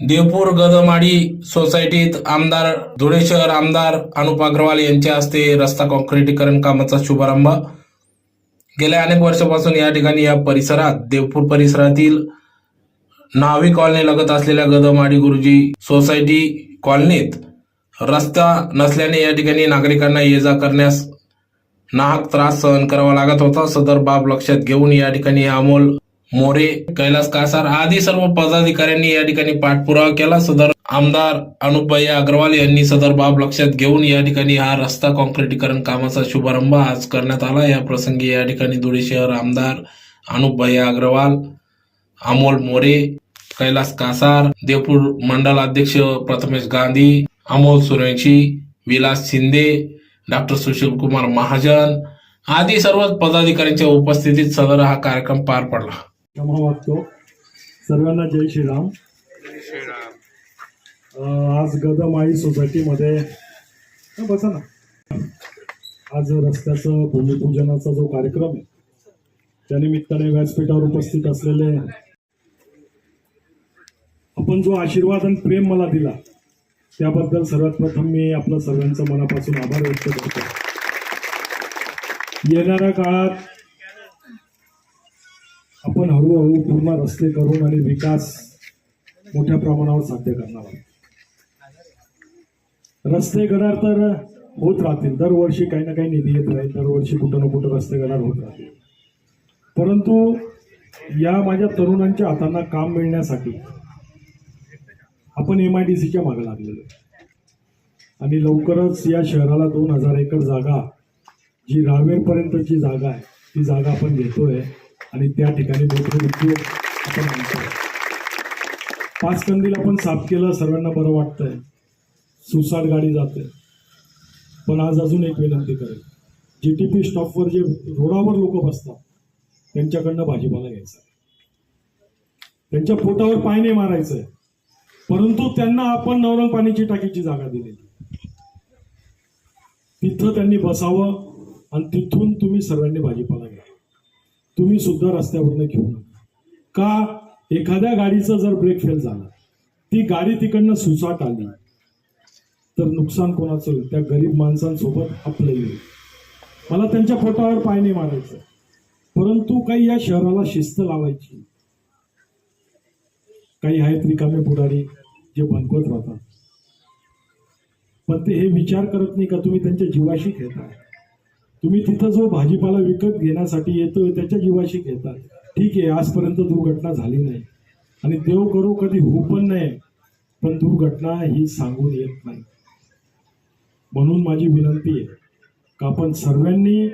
देवपूर गदमाडी सोसायटीत आमदार धुळे शहर आमदार अनुप अग्रवाल यांच्या हस्ते रस्ता कॉन्क्रिटीकरण कामाचा शुभारंभ. गेल्या अनेक वर्षापासून या ठिकाणी या परिसरात देवपूर परिसरातील नावी कॉलनी लगत असलेल्या गदमाडी गुरुजी सोसायटी कॉलनीत रस्ता नसल्याने या ठिकाणी नागरिकांना ये जा करण्यास नाहक त्रास सहन करावा लागत होता. सदर बाब लक्षात घेऊन या ठिकाणी अमोल मोरे कैलास कासार आदी सर्व पदाधिकाऱ्यांनी या ठिकाणी पाठपुरावा केला. सदर आमदार अनुपभाई अग्रवाल यांनी सदर बाब लक्षात घेऊन या ठिकाणी हा रस्ता कॉन्क्रिटीकरण कामाचा शुभारंभ आज करण्यात आला. या प्रसंगी या ठिकाणी धुळे शहर आमदार अनुपभाई अग्रवाल अमोल मोरे कैलास कासार देवपूर मंडल अध्यक्ष प्रथमेश गांधी अमोल सूर्यवंशी विलास शिंदे डॉक्टर सुशील कुमार महाजन आदी सर्व पदाधिकाऱ्यांच्या उपस्थितीत सदर हा कार्यक्रम पार पडला. क्षमा मागतो सर्वांना जय श्रीराम. आज गदमाळी सोसायटीमध्ये हं, बसा ना. आज रस्त्याचं भूमिपूजनाचा जो कार्यक्रम आहे त्यानिमित्ताने व्यासपीठावर उपस्थित असलेले आपण जो आशीर्वाद आणि प्रेम मला दिला त्याबद्दल सर्वात प्रथम मी आपलं सर्वांचं मनापासून आभार व्यक्त करतो. येणाऱ्या काळात आपण हळूहळू पूर्ण रस्ते करून आणि विकास मोठ्या प्रमाणावर साध्य करणार आहोत. रस्ते गडार तर होत राहतील. दरवर्षी काही ना काही निधी येत राहील. दरवर्षी कुठं ना कुठं रस्ते गडार होत राहतील. परंतु या माझ्या तरुणांच्या हातांना काम मिळण्यासाठी आपण एम आय डी सीच्या मागे लागलेलो आणि लवकरच या शहराला दोन हजार एकर जागा जी रावेरपर्यंतची जागा आहे ती जागा आपण घेतोय. आणि त्या ठिकाणी मोठे उद्योग आपण आणतोय पाच कंदील आपण साफ केलं सर्वांना बरं वाटतंय. सुसाट गाडी जाते. पण आज अजून एक विनंती करेल जी टी पी स्टॉपवर जे रोडावर लोक बसतात त्यांच्याकडनं भाजीपाला घ्यायचा. त्यांच्या पोटावर पाय नाही मारायचंय. परंतु त्यांना आपण नवरंग पाण्याची टाकीची जागा दिलेली. तिथं त्यांनी बसावं आणि तिथून तुम्ही सर्वांनी भाजीपाला घ्या. तुम्ही सुद्धा रस्त्यावरनं घेऊ नका का? एखाद्या गाडीचा जर ब्रेक फेल झाला ती गाडी तिकडनं सुसाट आली तर नुकसान कोणाचं होईल? त्या गरीब माणसांसोबत आपलं येईल मला त्यांच्या पोटावर पाय नाही मारायचं. परंतु काही या शहराला शिस्त लावायची. काही आहेत रिकामे पुढारी जे भनकवत राहतात. पण ते हे विचार करत नाही का तुम्ही त्यांच्या जीवाशी खेळताय? तुम्ही तिथं जो भाजीपाला विकत घेण्यासाठी येतोय त्याच्या जीवाशी घेतात ठीक आहे आजपर्यंत दुर्घटना झाली नाही. आणि देव करो कधी होऊ पण नाही पण दुर्घटना ही सांगून येत नाही. म्हणून माझी विनंती आहे का आपण सर्वांनी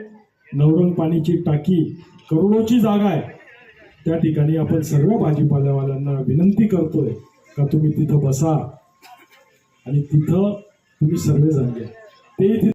नवरंग पाणीची टाकी करोडोची जागा आहे. त्या ठिकाणी आपण सर्व भाजीपाल्यावाल्यांना विनंती करतोय का तुम्ही तिथं बसा. आणि तिथं तुम्ही सर्वजण घ्या ते तिथं